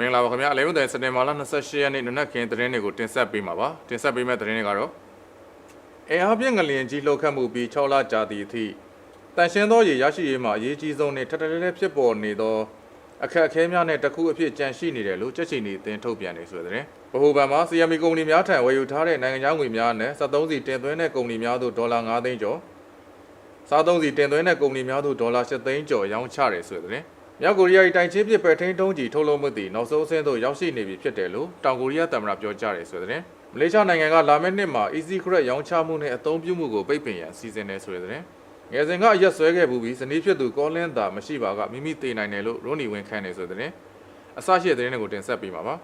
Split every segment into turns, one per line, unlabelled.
မင်္ဂလာပါခင်ဗျာအလဲဦးတဲ့စတင်မာလာ28ရက်နေ့နနက်ခင်းသတင်းတွေကိုတင်ဆက်ပေးမှာပါတင်ဆက်ပေးမယ့်သတင်းတွေကတော့အဲအားဖြင့်ငလျင်ကြီးလှုပ်ခတ်မှုပြီး6လကြာသည့်အထိတန်ရှင်းသောရေရရှိရေးမှာအရေးကြီးဆုံးနဲ့ထပ်ထပ်လဲလဲဖြစ်ပေါ်နေသောအခက်အခဲများနဲ့တစ်ခုအဖြစ်ကြန့်ရှိနေတယ်လို့ကြက်ချီနေအသင်းထုတ်ပြန်နေဆိုတဲ့သတင်းဗဟိုဘဏ်မှာ CME ကုမ္ပဏီများထံဝယ်ယူထားတဲ့နိုင်ငံခြားငွေများနဲ့73စီတင်သွင်းတဲ့ကုမ္ပဏီများသို့ဒေါ်လာ9သိန်းကျော်စားသုံးစီတင်သွင်းတဲ့ကုမ္ပဏီများသို့ဒေါ်လာ7သိန်းကျော်ရောင်းချတယ်ဆိုတဲ့သတင်း မြောက်ကိုရီးယား၏တိုင်ချင်းပစ်ပယ်ထိန်ထုံးကြီးထုတ်လုပ်မှုသည်နောက်ဆုံးအဆင့်သို့ရောက်ရှိနေပြီဖြစ်တယ်လို့တောင်ကိုရီးယားသမ္မတပြောကြားတယ်ဆိုတဲ့မလေးရှားနိုင်ငံကလာမယ့်နှစ်မှာ Easy Credit ရောင်းချမှုနဲ့အသုံးပြုမှုကိုပိတ်ပင်ရန်စီစဉ်နေဆိုတဲ့ငယ်စဉ်ကအရက်ဆွဲခဲ့မှုပြီးဇနီးဖြစ်သူကောလင်းသာမရှိပါကမိမိတည်နိုင်တယ်လို့ရိုနီဝင်ခန့်နေဆိုတဲ့အစရှိတဲ့သတင်းတွေကိုတင်ဆက်ပေးမှာပါ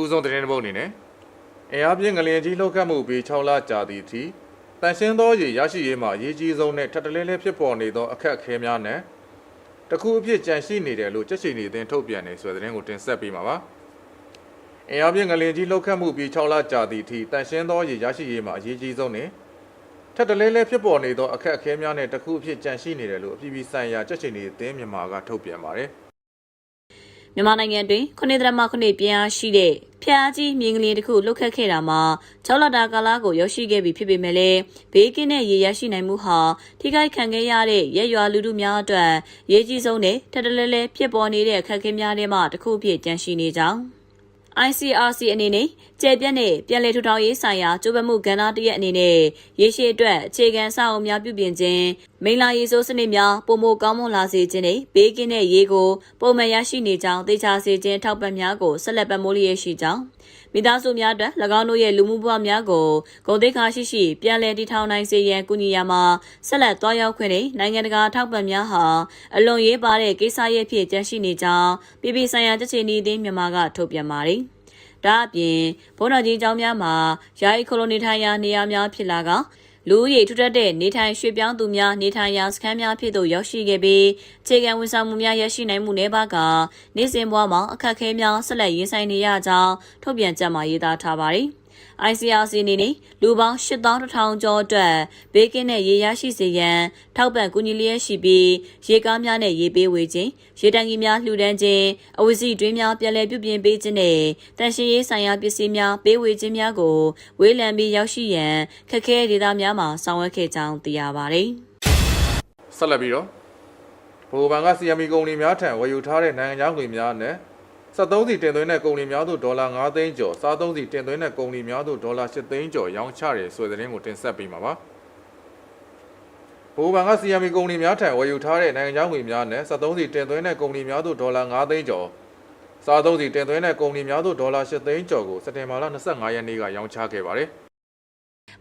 ဥဆုံးသတင်းတစ်ပုဒ်အနေနဲ့အင်အားပြင်းငလျင်ကြီးလှုပ်ခတ်မှုပြီး6လကြာသည့်အထိတန်ရှင်းသောရေရရှိရေးမှာအရေးကြီးဆုံးနဲ့ထပ်တလဲလဲဖြစ်ပေါ်နေသောအခက်အခဲများနဲ့ တခုအဖြစ်ကြန့်ရှိနေတယ်လို့ကြက်ချီနေတဲ့အထုတ်ပြန်နေဆိုတဲ့သတင်းကိုတင်ဆက်ပေးမှာပါ။အင်အားပြင်းငလင်ကြီးလှုပ်ခတ်မှုပြီး6လကြာသည့်အထိတန်ရှင်းသောရေရရှိရေးမှာအရေးကြီးဆုံးနဲ့ထက်တလဲလဲဖြစ်ပေါ်နေသောအခက်အခဲများနဲ့တခုအဖြစ်ကြန့်ရှိနေတယ်လို့အပြည်ပြည်ဆိုင်ရာကြက်ချီနေတဲ့အသင်းမြန်မာကထုတ်ပြန်ပါတယ်။
မြန်မာနိုင်ငံတွင်ခုနှစ်ဒရမခုနှစ်ပြင်းအားရှိတဲ့ဖျားကြီးမြင်းကလေးတစ်ခုလှုပ်ခတ်ခဲ့တာမှာ6လတာကာလကိုရောက်ရှိခဲ့ပြီဖြစ်ပေမဲ့လည်းဘေးကင်းတဲ့ရေရရှိနိုင်မှုဟာထိခိုက်ခံခဲ့ရတဲ့ရက်ရွာလူထုများအတွက်ရေးကြီးဆုံးနဲ့ထက်တလဲလဲဖြစ်ပေါ်နေတဲ့အခက်အခဲများထဲမှတစ်ခုအဖြစ်ကြန့်ရှိနေကြောင်း ICRC အနေနဲ့ကျေပြတ်နဲ့ပြည်လဲထူထောင်ရေးဆိုင်ရာကြိုးပမ်းမှုကဏ္ဍတစ်ရက်အနေနဲ့ရေရှည်အတွက်အခြေခံစာအုပ်များပြုပြင်ခြင်းမိလာရေစိုးစနစ်များပုံမကောင်းမွန်လာစေခြင်းနဲ့ဘေးကင်းတဲ့ရေကိုပုံမှန်ရရှိနေကြောင်းသိချစေခြင်းထောက်ပံ့များကိုဆက်လက်ပံ့ပိုးလျက်ရှိကြောင်းမိသားစုများအတွက်၎င်းတို့ရဲ့လူမှုဘဝများကိုဂုဏ်သိက္ခာရှိရှိပြန်လည်တည်ထောင်နိုင်စေရန်ကူညီရမှာဆက်လက်တွားရောက်ခွင့်နဲ့နိုင်ငံတကာထောက်ပံ့များဟာအလွန်ရေးပါတဲ့ကိစ္စရပ်ဖြစ်ကျန်းရှိနေကြောင်းပြည်ပဆိုင်ရာတချီနီအသင်းမြန်မာကထုတ်ပြန်ပါတယ်။ ဒါအပြင်ဘုန်းတော်ကြီးကျောင်းများမှာယာယီခလိုနီထိုင်ရာနေရာများဖြစ်လာကလူဦးရေထူထပ်တဲ့နေထိုင်ရွှေ့ပြောင်းသူများနေထိုင်ရာစခန်းများဖြစ်သို့ရောက်ရှိခဲ့ပြီးခြေကံဝန်ဆောင်မှုများရရှိနိုင်မှုနည်းပါးကနေ့စဉ်ဘဝမှာအခက်အခဲများဆက်လက်ရင်ဆိုင်နေရကြောင်းထုတ်ပြန်ကြမှာရေးသားထားပါတယ်။ ICRC အနေနဲ့လူပေါင်း8100ကျော်အတွက်ဘေးကင်းတဲ့ရေရရှိစေရန်ထောက်ပံ့ကူညီလျက်ရှိပြီးရေကားများနဲ့ရေပေးဝေခြင်းရေတံကြီးများလှူဒန်းခြင်းအဝစီတွင်းများပြန်လည်ပြုပြင်ပေးခြင်းနဲ့တန်ရှင်ရေးဆိုင်ရာပစ္စည်းများပေးဝေခြင်းများကိုဝေးလံပြီးရောက်ရှိရန်ခက်ခဲဒေသများမှာဆောင်ရွက်ခဲ့ကြောင်းသိရပါတယ်
ဆက်လက်ပြီးတော့ဗဟိုဘဏ်က CME ကုမ္ပဏီများထံဝယ်ယူထားတဲ့နိုင်ငံခြားငွေများနဲ့ 73စီတင်သွင်းတဲ့ကုမ္ပဏီများသို့ဒေါ်လာ9သိန်းကျော်စားသုံးစီတင်သွင်းတဲ့ကုမ္ပဏီများသို့ဒေါ်လာ8သိန်းကျော်ရောင်းချတယ်ဆိုတဲ့သတင်းကိုတင်ဆက်ပေးမှာပါဗဟိုဘဏ်က CME ကုမ္ပဏီများထံဝယ်ယူထားတဲ့နိုင်ငံခြားငွေများနဲ့73စီတင်သွင်းတဲ့ကုမ္ပဏီများသို့ဒေါ်လာ9သိန်းကျော်စားသုံးစီတင်သွင်းတဲ့ကုမ္ပဏီများသို့ဒေါ်လာ8သိန်းကျော်ကိုစက်တင်ဘာလ25ရက်နေ့ကရောင်းချခဲ့ပါတယ်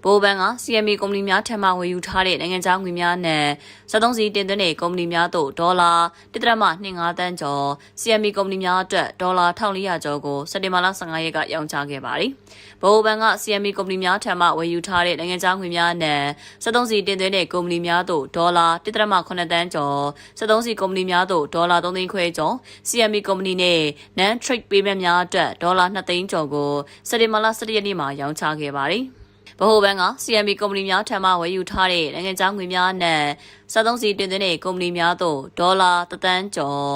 ဘိုးဘန်က CME ကုမ္ပဏီများထံမှဝယ်ယူထားတဲ့နိုင်ငံခြားငွေများနဲ့73စီတင်သွင်းတဲ့ကုမ္ပဏီများတို့ဒေါ်လာ1.25တန်းကျော် CME ကုမ္ပဏီများအတွက်ဒေါ်လာ1400ကျော်ကိုစက်တင်ဘာလ15ရက်ကရောင်းချခဲ့ပါတယ်။ဘိုးဘန်က CME ကုမ္ပဏီများထံမှဝယ်ယူထားတဲ့နိုင်ငံခြားငွေများနဲ့73စီတင်သွင်းတဲ့ကုမ္ပဏီများတို့ဒေါ်လာ1.8တန်းကျော်73စီကုမ္ပဏီများတို့ဒေါ်လာ3သိန်းခွဲကျော် CME ကုမ္ပဏီနဲ့ Non Trade Payment များအတွက်ဒေါ်လာ2သိန်းကျော်ကိုစက်တင်ဘာလ17ရက်နေ့မှာရောင်းချခဲ့ပါတယ်။ ဗဟိုဘဏ်က CMB ကုမ္ပဏီများထံမှဝယ်ယူထားတဲ့နိုင်ငံခြားငွေများနဲ့စားသုံးစီတင်သွင်းတဲ့ကုမ္ပဏီများသို့ဒေါ်လာ1တန်းကျော်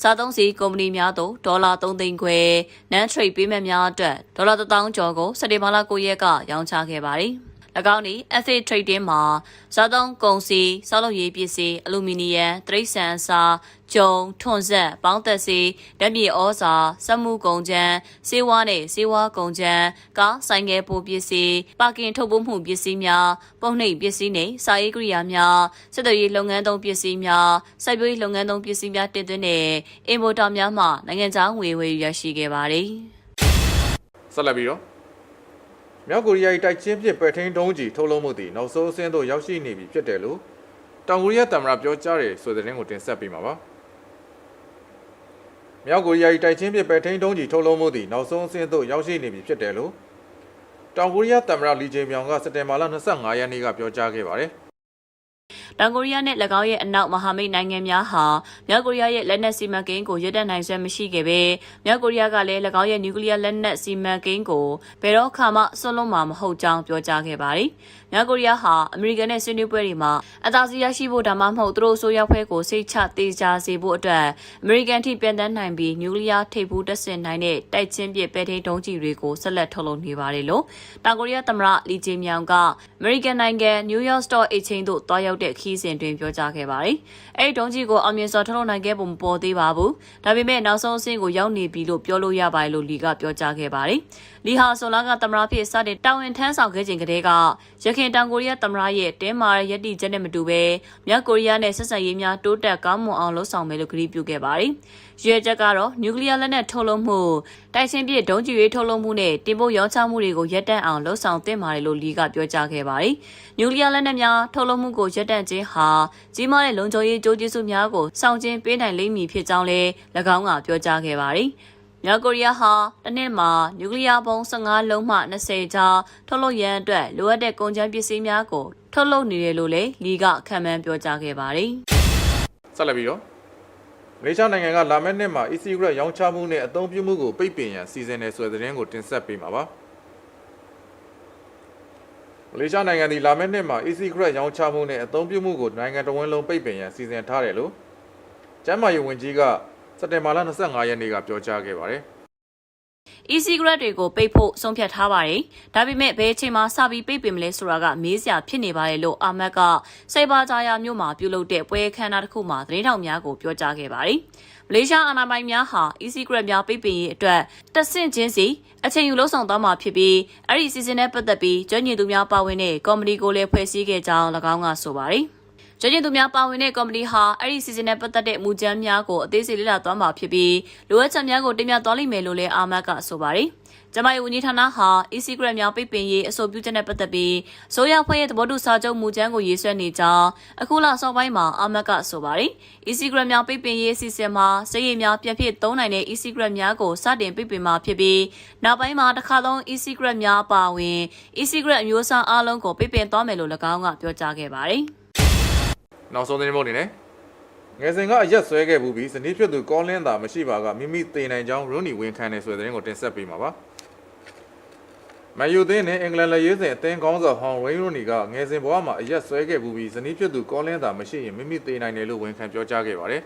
စားသုံးစီကုမ္ပဏီများသို့ဒေါ်လာ3သိန်းခွဲ non trade payment များအတွက်ဒေါ်လာ1000ကျော်ကိုစက်တင်ဘာလ9ရက်ကရောင်းချခဲ့ပါတယ်။၎ င်းဒီ SA Trading မှာစားသုံးကုန်စည်စောက်လုပ်ရေးပစ္စည်းအလူမီနီယံတရိတ်ဆန်အစာကျုံထွန်ဆက်ပေါင်းသက်စီဓာတ်မြေဩဇာစက်မှုကုန်ကျန်းစေဝါနဲ့စေဝါကုန်ကျန်းကားဆိုင်ငယ်ပိုပစ္စည်းပါကင်ထုတ်ပိုးမှုပစ္စည်းများပုံနှိပ်ပစ္စည်းနဲ့စာရေးကိရိယာများစက်သွေးရေးလုပ်ငန်းသုံးပစ္စည်းများစိုက်ပျိုးရေးလုပ်ငန်းသုံးပစ္စည်းများတင်သွင်းတဲ့အင်ပိုတာများမှနိုင်ငံခြားငွေဝယ်ယူရရှိခဲ့ပါတယ်။
ဆက်လက်ပြီးတော့ မြောက်ကိုရီးယား၏တိုက်ချင်းပစ်ပယ်ထိန်တုံးကြီးထုတ်လုပ်မှုသည်နောက်ဆုံးအဆင့်သို့ရောက်ရှိနေပြီဖြစ်တယ်လို့တောင်ကိုရီးယားသမ္မတပြောကြားတယ်ဆိုတဲ့သတင်းကိုတင်ဆက်ပေးမှာပါမြောက်ကိုရီးယား၏တိုက်ချင်းပစ်ပယ်ထိန်တုံးကြီးထုတ်လုပ်မှုသည်နောက်ဆုံးအဆင့်သို့ရောက်ရှိနေပြီဖြစ်တယ်လို့တောင်ကိုရီးယားသမ္မတလီဂျေမြောင်ကစက်တင်ဘာလ25ရက်နေ့ကပြောကြားခဲ့ပါတယ်
တောင်ကိုရီးယားနဲ့၎င်းရဲ့အနောက်မဟာမိတ်နိုင်ငံများဟာမြောက်ကိုရီးယားရဲ့လက်နက်စီမံကိန်းကိုရပ်တန့်နိုင်စွမ်းမရှိခဲ့ပဲမြောက်ကိုရီးယားကလည်း၎င်းရဲ့နျူကလ িয়ার လက်နက်စီမံကိန်းကိုဘယ်တော့မှဆွလွန်မှာမဟုတ်ကြောင်းပြောကြားခဲ့ပါတယ်။ မြောက်ကိုရီးယားဟာအမေရိကန်နဲ့ဆွေးနွေးပွဲတွေမှာအသာစီးရရှိဖို့ဒါမှမဟုတ်သူတို့ဆိုရောက်ဖွဲ့ကိုစိတ်ချတေချာစေဖို့အတွက်အမေရိကန်ထိပြန်တန်းနိုင်ပြီးနျူကလ িয়ার ထိပ်ဖူးတက်ဆင်နိုင်တဲ့တိုက်ချင်းပစ်ပဲထိန်းဒုံးကျည်တွေကိုဆက်လက်ထုတ်လုပ်နေပါတယ်လို့တောင်ကိုရီးယားသမ္မတလီဂျီမြောင်ကအမေရိကန်နိုင်ငံနယူးယောက်စတော့အိတ်ချင်းသို့တွားရောက်တဲ့ခီးစဉ်တွင်ပြောကြားခဲ့ပါတယ်။အဲဒီဒုံးကျည်ကိုအောင်မြင်စွာထုတ်လုပ်နိုင်ခဲ့ပုံမပေါ်သေးပါဘူး။ဒါပေမဲ့နောက်ဆုံးအဆင့်ကိုရောက်နေပြီလို့ပြောလို့ရပါတယ်လို့လီကပြောကြားခဲ့ပါတယ်။လီဟာဆိုလာကသမ္မတဖြစ်စတဲ့တာဝန်ထမ်းဆောင်ခဲ့ခြင်းကတည်းကရခိတောင်ကိုရီးယားသမ္မတရဲ့တင်းမာတဲ့ယက်တီချက်နဲ့မတူဘဲမြောက်ကိုရီးယားနဲ့ဆက်ဆံရေးများတိုးတက်ကောင်းမွန်အောင်လှုပ်ဆောင်မယ်လို့ကတိပြုခဲ့ပါတယ်။ရွေချက်ကတော့နျူကလ িয়ার လက်နက်ထုတ်လုပ်မှုတိုက်ချင်းပြစ်ဒုံးကျည်တွေထုတ်လုပ်မှုနဲ့တင်ပို့ရောင်းချမှုတွေကိုရပ်တန့်အောင်လှုပ်ဆောင်သင့်ပါတယ်လို့လီကပြောကြားခဲ့ပါတယ်။နျူကလ িয়ার လက်နက်များထုတ်လုပ်မှုကိုရပ်တန့်ခြင်းဟာကြီးမားတဲ့လုံခြုံရေးကြိုးကျေးဇူးများကိုဆောင်ကျဉ်ပေးနိုင်လိမ့်မည်ဖြစ်ကြောင်းလည်း၎င်းကပြောကြားခဲ့ပါတယ်။ မြောက်ကိုရီးယားဟာတစ်နှစ်မှာနျူကလ িয়ার ဘုံး15လုံးမှ20ကြားထုတ်လုပ်ရန်အတွက်လိုအပ်တဲ့ကုန်ကျန်းပစ္စည်းများကိုထုတ်လုပ်နေတယ်လို့လည်းလီကခံမှန်းပြောကြားခဲ့ပါတယ်။
ဆက်လက်ပြီးတော့မလေးရှားနိုင်ငံကလာမယ့်နှစ်မှာ e-cigarette ရောင်းချမှုနဲ့အသုံးပြုမှုကိုပိတ်ပင်ရန်စီစဉ်တယ်ဆိုတဲ့သတင်းကိုတင်ဆက်ပေးမှာပါမလေးရှားနိုင်ငံသည်လာမယ့်နှစ်မှာ e-cigarette ရောင်းချမှုနဲ့အသုံးပြုမှုကိုနိုင်ငံတော်ဝန်လုံးပိတ်ပင်ရန်စီစဉ်ထားတယ်လို့ကျန်းမာရေးဝန်ကြီးက စက်တင်ဘာလ25ရက်နေ့ကပြောကြားခဲ့ပါတယ်
e-cigarette တွေကိုပိတ်ဖို့ဆုံးဖြတ်ထားပါတယ်။ဒါပေမဲ့ဘယ်အချိန်မှစပြီးပိတ်ပင်မလဲဆိုတာကမေးစရာဖြစ်နေပါတယ်လို့အာမတ်ကစိတ်ပါကြရာမြို့မှာပြုလုပ်တဲ့ပွဲအခမ်းအနားတစ်ခုမှာသတင်းထောက်များကိုပြောကြားခဲ့ပါတယ်။မလေးရှားအာဏာပိုင်များဟာ e-cigarette များပိတ်ပင်ရေးအတွက်တက်ဆင့်ချင်းစီအချိန်ယူလှုပ်ဆောင်သွားမှာဖြစ်ပြီးအဲ့ဒီစီစဉ်နဲ့ပတ်သက်ပြီးကျွမ်းကျင်သူများပါဝင်တဲ့ကော်မတီကိုလည်းဖွဲ့စည်းခဲ့ကြောင်း၎င်းကဆိုပါတယ်။ ကျွမ်းကျင်သူများပါဝင်တဲ့ကော်မတီဟာအဲ့ဒီစီစဉ်နဲ့ပတ်သက်တဲ့မူကြမ်းများကိုအသေးစိတ်လေ့လာသွားမှာဖြစ်ပြီးလိုအပ်ချက်များကိုတင်ပြသွားလိမ့်မယ်လို့လည်းအာမတ်ကဆိုပါတယ်။ကျမရဲ့ဝန်ကြီးဌာနဟာ e-cigarette များပိတ်ပင်ရေးအဆိုပြုချက်နဲ့ပတ်သက်ပြီးဆိုရဖွဲ့ရဲ့သဘောတူစာချုပ်မူကြမ်းကိုရေးဆွဲနေကြောင်းအခုလစောပိုင်းမှာအာမတ်ကဆိုပါတယ်။ e-cigarette များပိတ်ပင်ရေးအစီအစဉ်မှာစရိတ်များပြန်ဖြစ်သုံးနိုင်တဲ့ e-cigarette များကိုစတင်ပိတ်ပင်မှာဖြစ်ပြီးနောက်ပိုင်းမှာတစ်ခါလုံး e-cigarette များအပါအဝင် e-cigarette အမျိုးအစားအလုံးကိုပိတ်ပင်သွားမယ်လို့၎င်းကပြောကြားခဲ့ပါတယ်။
နောက်ဆုံးသတင်းပုတ်အနေနဲ့ငယ်စဉ်ကအရက်ဆွဲခဲ့မှုပြီးဇနီးဖြစ်သူကောလင်းသာမရှိပါကမိမိတည်နိုင်ကြောင်းရွန်နီဝန်ခံတယ်ဆိုတဲ့သတင်းကိုတင်ဆက်ပေးမှာပါမန်ယူသင်းနဲ့အင်္ဂလန်လက်ရေးစဉ်အသင်းကောင်းဆောင်ဟောင်းဝိန်းရွန်နီကငယ်စဉ်ဘဝမှာအရက်ဆွဲခဲ့မှုပြီးဇနီးဖြစ်သူကောလင်းသာမရှိရင်မိမိတည်နိုင်တယ်လို့ဝန်ခံပြောကြားခဲ့ပါတယ်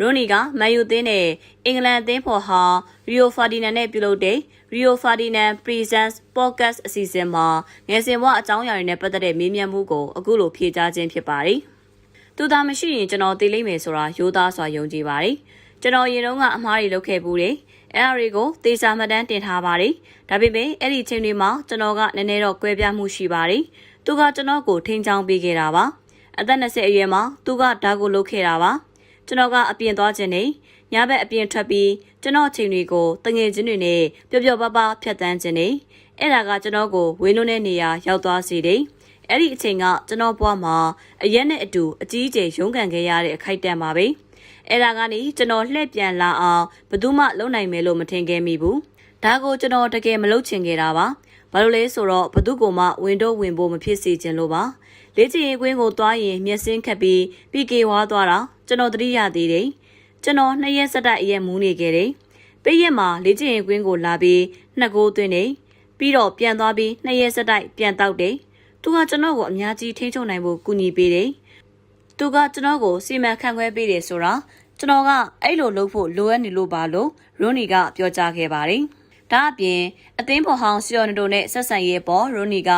ရိုနီကမန်ယူသင်းနဲ့အင်္ဂလန်အသင်းဖော်ဟာရီယိုဖာဒီနန်နဲ့ပြုလုပ်တဲ့ရီယိုဖာဒီနန် Presents Podcast အစီအစဉ်မှာငယ်စဉ်ဘဝအကြောင်းအရာတွေနဲ့ပတ်သက်တဲ့မေးမြန်းမှုကိုအခုလိုဖြေကြားခြင်းဖြစ်ပါတယ်။သူသာမရှိရင်ကျွန်တော်သိလိမ့်မယ်ဆိုတာရိုးသားစွာယုံကြည်ပါတယ်။ကျွန်တော်ရင်တော့ကအမှားတွေလုပ်ခဲ့ဘူးတယ်။အဲ့အရာတွေကိုသေချာမှတ်တမ်းတင်ထားပါတယ်။ဒါပေမဲ့အဲ့ဒီအချိန်တွေမှာကျွန်တော်ကနည်းနည်းတော့ကွဲပြားမှုရှိပါတယ်။သူကကျွန်တော်ကိုထိန်းချောင်းပေးခဲ့တာပါ။အသက်20အရွယ်မှာသူကဓာတ်ကိုလုပ်ခဲ့တာပါ။ ကျွန်တော်ကအပြင်သွားခြင်းနဲ့ညဘက်အပြင်ထွက်ပြီးကျွန်တော်အချိန်တွေကိုတငယ်ချင်းတွေနဲ့ပျော်ပျော်ပါးပါးဖြတ်တန်းခြင်းနဲ့အဲ့ဒါကကျွန်တော်ကိုဝေလွန်းတဲ့နေရာရောက်သွားစေတယ်။အဲ့ဒီအချိန်ကကျွန်တော်ဘဝမှာအရက်နဲ့အတူအကြီးအကျယ်ရုန်းကန်ခဲ့ရတဲ့အခိုက်အတန့်ပါပဲ။အဲ့ဒါကနေကျွန်တော်လှည့်ပြန်လာအောင်ဘယ်သူမှလုံနိုင်မယ်လို့မထင်ခဲ့မိဘူး။ဒါကိုကျွန်တော်တကယ်မလုပ်ချင်ခဲ့တာပါ။ဘာလို့လဲဆိုတော့ဘသူကမှဝင်တော့ဝင်ဖို့မဖြစ်စေချင်လို့ပါ။လေ့ကျင့်ရေးကွင်းကိုသွားရင်မျက်စင်းခတ်ပြီးပီကေဝါသွားတာကျွန်တော်သတိရသေးတယ်။ကျွန်တော်နှစ်ရက်ဆက်တိုက်အရက်မူးနေခဲ့တယ်။ပိတ်ရက်မှာလေ့ကျင့်ရေးကွင်းကိုလာပြီးနှစ်ကိုးသွင်းတယ်။ပြီးတော့ပြန်သွားပြီးနှစ်ရက်ဆက်တိုက်ပြန်တောက်တယ်။သူကကျွန်တော်ကိုအများကြီးထိန်းချုပ်နိုင်ဖို့ကူညီပေးတယ်။သူကကျွန်တော်ကိုစီမံခန့်ခွဲပေးတယ်ဆိုတာကျွန်တော်ကအဲ့လိုလုပ်ဖို့လိုအပ်နေလို့ပါလို့ရွန်နီကပြောကြားခဲ့ပါတယ်။ဒါအပြင်အသင်းဖော်ဟောင်းစီယိုနတိုနဲ့ဆက်ဆံရေးပေါ်ရွန်နီက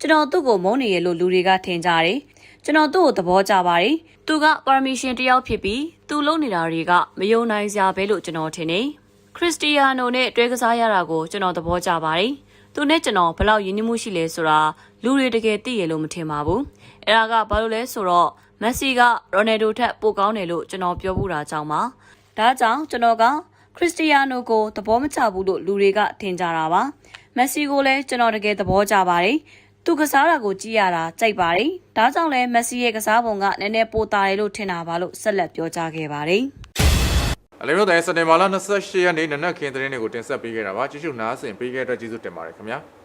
ကျွန်တော်သူ့ကိုမုန်းနေရလို့လူတွေကထင်ကြတယ်။ ကျွန်တော်သူ့ကိုသဘောကျပါတယ်။သူကပါရမီရှင်တယောက်ဖြစ်ပြီးသူလုပ်နေတာတွေကမယုံနိုင်စရာပဲလို့ကျွန်တော်ထင်တယ်။ခရစ္စတီယာနိုနဲ့တွဲကစားရတာကိုကျွန်တော်သဘောကျပါတယ်။သူနဲ့ကျွန်တော်ဘယ်လောက်ရင်းနှီးမှုရှိလဲဆိုတာလူတွေတကယ်သိရလို့မထင်ပါဘူး။အဲ့ဒါကဘာလို့လဲဆိုတော့မက်ဆီကရိုနယ်ဒိုထက်ပိုကောင်းတယ်လို့ကျွန်တော်ပြောဖို့တာကြောင့်ပါ။ဒါကြောင့်ကျွန်တော်ကခရစ္စတီယာနိုကိုသဘောမကျဘူးလို့လူတွေကထင်ကြတာပါ။မက်ဆီကိုလည်းကျွန်တော်တကယ်သဘောကျပါတယ်။ သူကစားတာကိုကြည့်ရတာကြိုက်ပါတယ်။ဒါကြောင့်လည်းမက်ဆီရဲ့ကစားပုံကနည်းနည်းပိုတာတယ်လို့ထင်တာပါလို့ဆက်လက်ပြောကြားခဲ့ပါတယ်။
အလေးမျိုးတဲ့စက်တင်ဘာလ28ရက်နေ့နနက်ခင်းသတင်းတွေကိုတင်ဆက်ပေးခဲ့တာပါကြည့်ရှုနားဆင်ပေးခဲ့တဲ့အတွက်ကျေးဇူးတင်ပါတယ်ခင်ဗျာ။